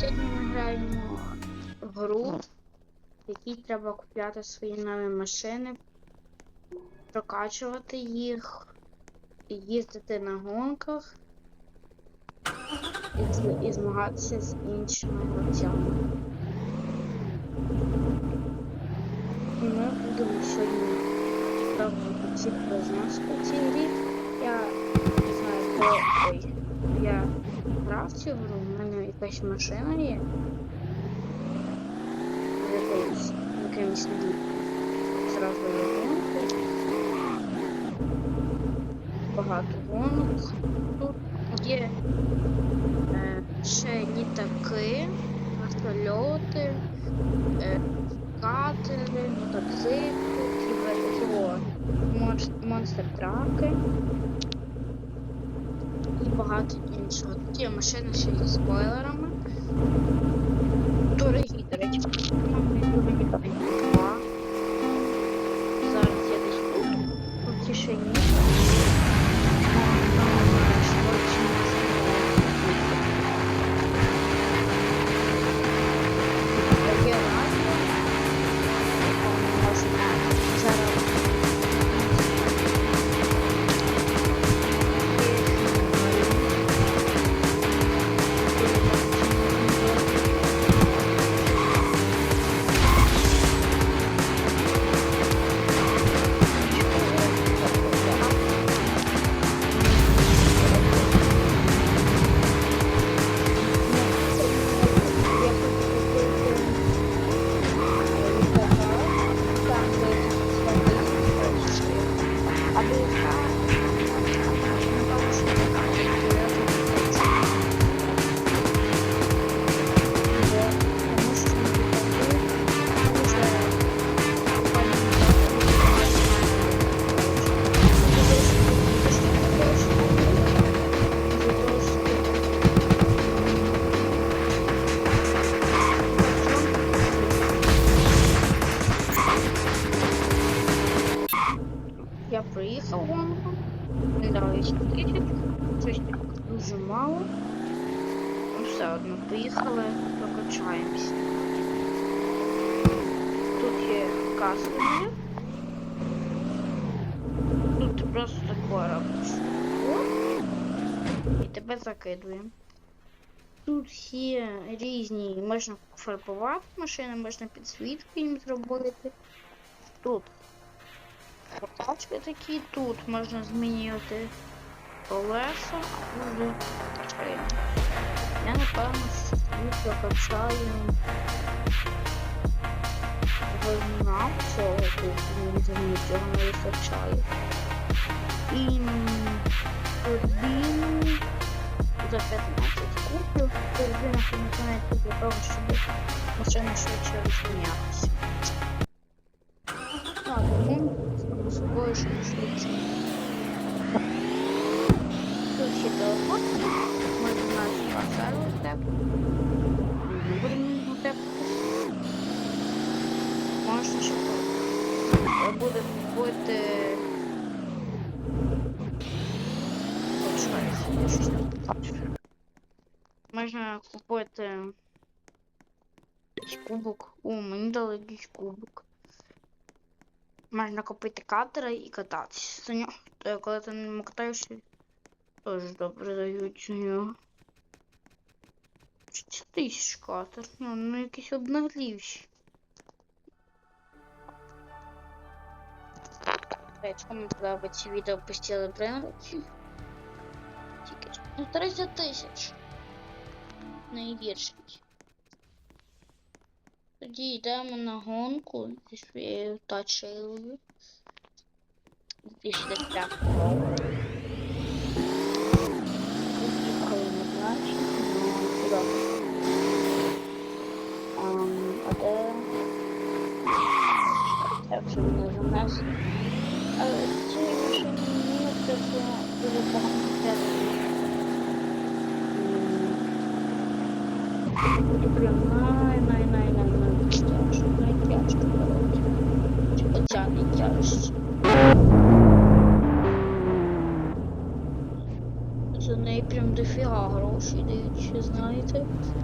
Сьогодні ми граємо гру, в якій треба купляти свої нові машини, прокачувати їх, їздити на гонках і, і змагатися з іншими гравцями. І ми будемо сьогодні пробувати всіх без нас у цій грі. Я не знаю, хто. Ой, я грав цю гру, в мене якась машина є. З Якоюсь якимось зразу є гонки. Багато гонок. Тут є е, ще літаки, вертольоти, е, катери, мотоцикли, кіберзо, монстр-траки багато іншого. Тут є машина ще зі спойлерами. Дорогі, до речі. Зараз я десь тут, Тут. Є приїхав гонку, не дали 10 тисяч, щось дуже мало. Ну все одно поїхали, прокачаємося. Тут є каска. Тут ти просто таке робиш. І тебе закидуємо. Тут є різні, можна фарбувати машини, можна підсвітку їм зробити. Тут прокачки такі, тут можна змінювати колеса, тут шини. Я напевно прокачаю вогна цього тут мені нічого не вистачає. І турбіну за 15 куплю. Турбіна помітає для того, щоб машина швидше розмінялася. Так, ну, само собою, що не швидше. Тут ще телефон. Можна наш теп. Будемо його. Можна ще буде бути. Не. Можна купити якийсь кубок. О, мені дали якийсь кубок. Можна купити катера і кататися. За нього. Та коли ти ньому катаєшся, теж добре дають за нього. 6 тисяч катер. Ну, ну якийсь обнаглівший. Речі, кому подобається відео постійно бренді. Тільки. Ну, 30 тисяч. Найгірший. Тоді йдемо на гонку тачейлою. 2005 року. Поїхали на значення, ну, куди? Ам, А де? Так, що мене занесли. Але ці машини мені таке дуже погано треба. Буде прям най най най най най тяжко, perfect.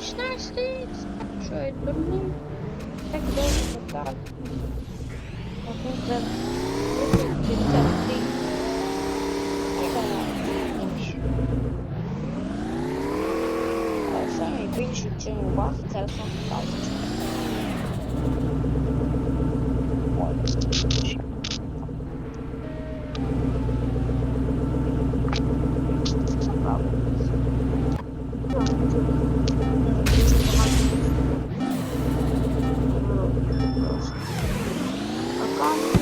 16 starczy drugi. Tak dobrze, tak. No kurde. Samej większej ciągła w telefon w Bye.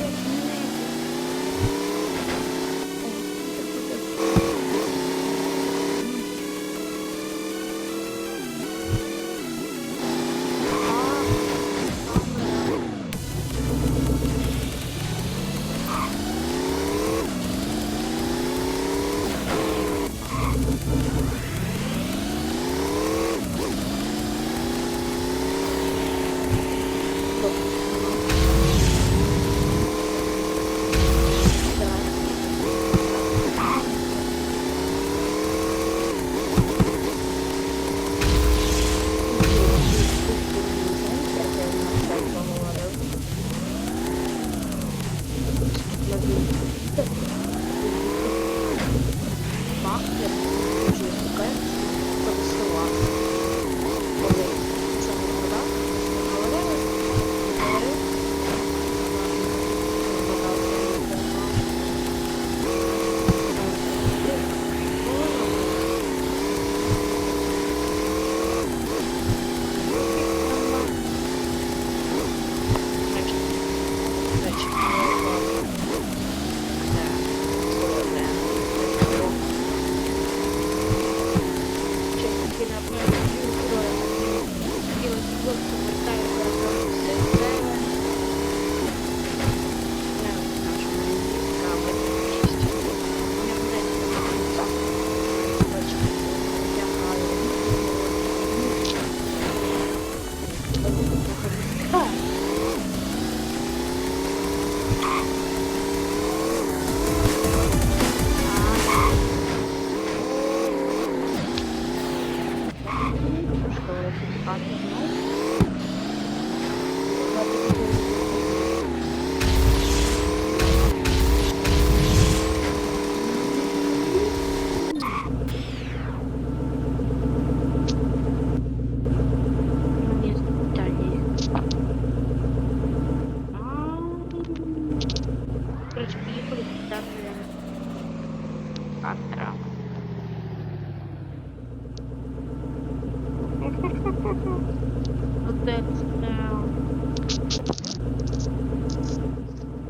Оце це.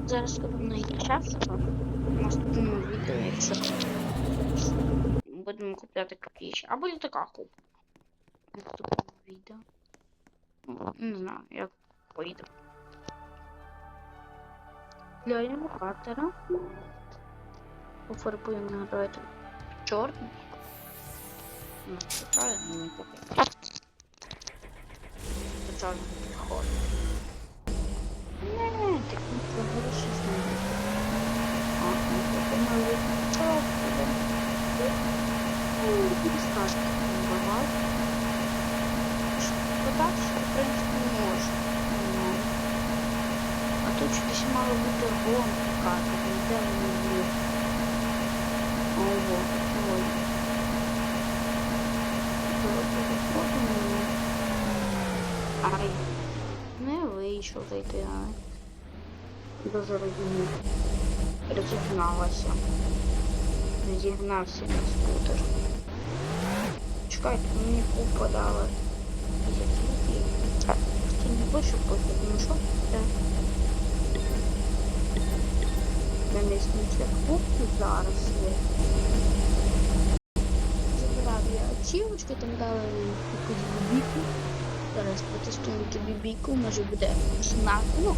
Зараз коли знайти час, в наступному відео, якщо будемо купляти ключ. Або літака. В наступному відео. Не знаю, як поїду. Глянемо катера. Пофарбуємо давайте чорний. Ну, це правильно, не поки. Це чорний підходить. Не, так не прогріші знайти. А, ну, подумали, що буде. Ну, не скажете, багато. Податися, в принципі, можна. Ну, а тут щось мало бути гонка, де вони були. Ого, ой. Давайте виходимо. Ай. Не вийшов зайти, ай. Дуже розумію. Розігналася. Розігнався на скутер. Чекайте, мені купа дали. Ти не більше купити, ну що це? На місці купки зараз є. Забирав я ачівочки, там дали якусь бібіку. Зараз потестую тобі бійку, може буде знак. Ну.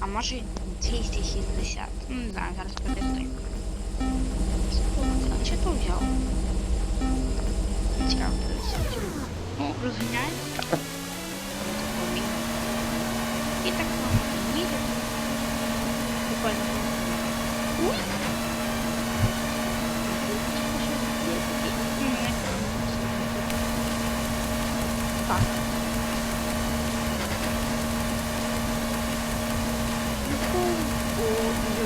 А може 260. Ну, не знаю, зараз потестую. А чи то взяв? Цікаво. Ну, розганяє. І так само їде. Буквально. Уй! Так. Ой-ой.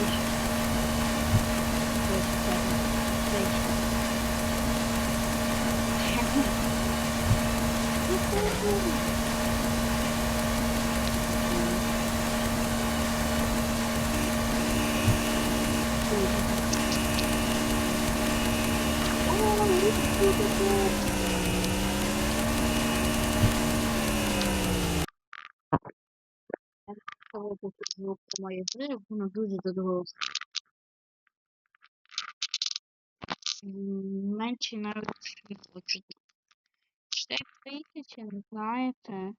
Моє гри, воно дуже задоволено. Менше навіть не хочуть. Ще тисячі, не знаєте.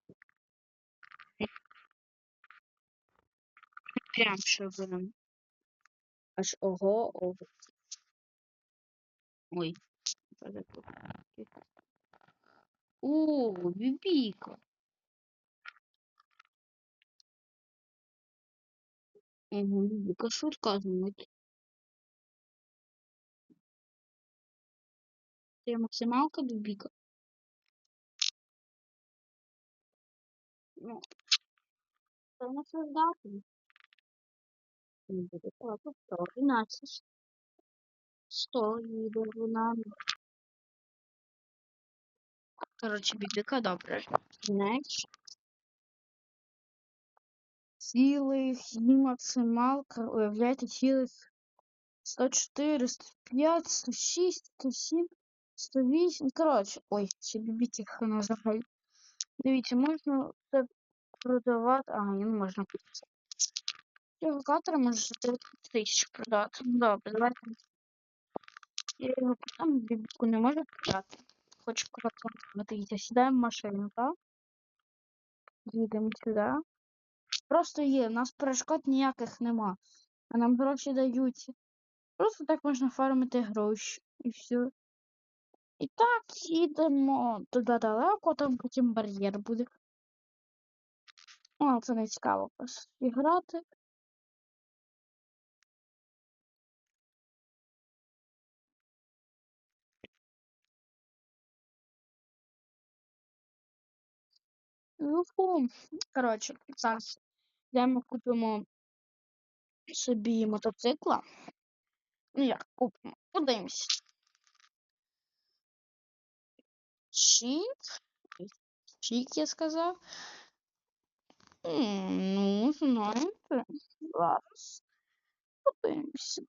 Прям що будем. Аж ого, ого. Ой. О, бібіка. Ого, бібіка, шутка звонить. Це максималка бібіка. Ну, це нас создати. Не буде плату 111. 100 їде вона. Коротше, бібіка добре. Знаєш? Цілих і максималка, уявляєте, цілих 104, 105, 106, 107, 108. Коротше, ой, ще бібіки хана взагалі. Дивіться, можна це продавати. Ага, не можна купити. Катера можна за 9 тисяч продати. Ну, Добре, давайте. Я його продам, бібіку не можу продати. Хочу катера. Дивіться, сідаємо в машину, так? Їдемо сюди. Просто є, у нас перешкод ніяких нема. А нам гроші дають. Просто так можна фармити гроші. І все. І так їдемо туди далеко, там потім бар'єр буде. О, це не цікаво просто грати. Ну. Коротше, зараз йдемо купимо собі мотоцикла. Ну як, купимо. Подивимось. Чік. Чік, я сказав. Ну, знаєте, зараз подивимося.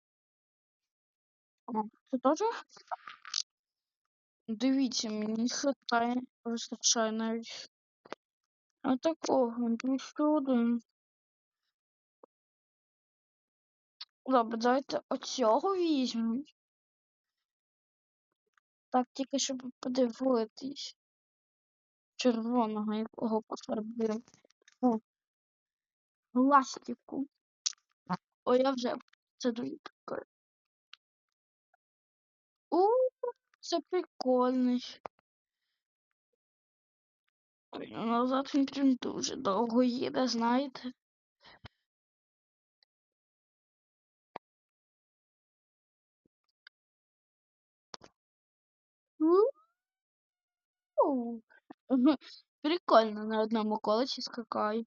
Це теж? Дивіться, мені хватає, вистачає навіть. А такого, ну що один. Добре, давайте оцього візьмемо. Так, тільки щоб подивитись. Червоного якого пофарбуємо. О, ластику. О, я вже це дуже прикольно. У, це прикольний. Ну назад він прям дуже довго їде, знаєте. Прикольно на одному колесі скакаю.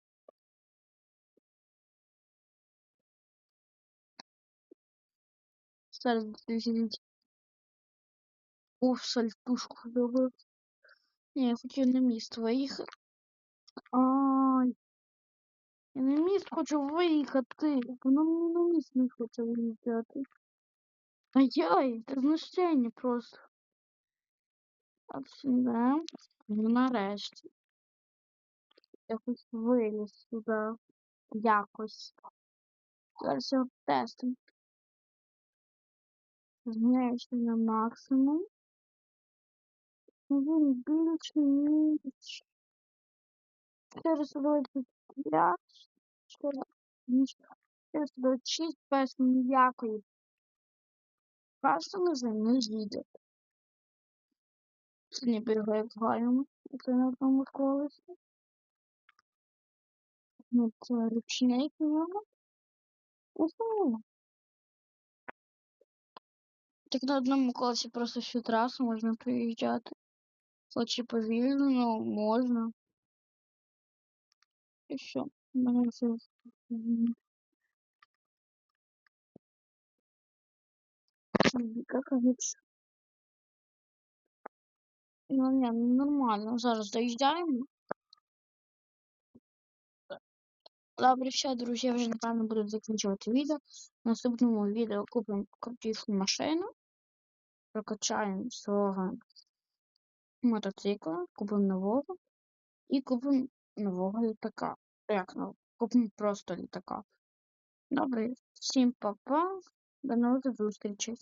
Зараз дослідіть. Уф, сальтушку зробив. Ні, я хотів на міст виїхати. Ай. Я на міст хочу виїхати. Воно мені на міст не хоче виїжджати. Ай-яй, це знущення просто. От сюди. Ну нарешті. Якось виліз сюди. Якось. Зараз його тестимо. Зміняюся на максимум. Він більше ніж 425. 426 без ніякої. Не за не їде. Це не бігає в галюму. Це на одному колесі. Ну, це ручник його. Угу. Так на одному колесі просто всю трасу можна проїжджати. Хоч і повільно, ну можна. І що? У мене м, Как говорится. Ну, ні, ну, нормально. Зараз доїжджаємо. Добре, все, друзі, я вже напевно буду закінчувати відео. В наступному відео купимо крутішу машину, прокачаємо свого мотоцикла, купимо нового і купимо нового літака. Як нового? Купимо просто літака. Добре, всім па-па, до нових зустрічей.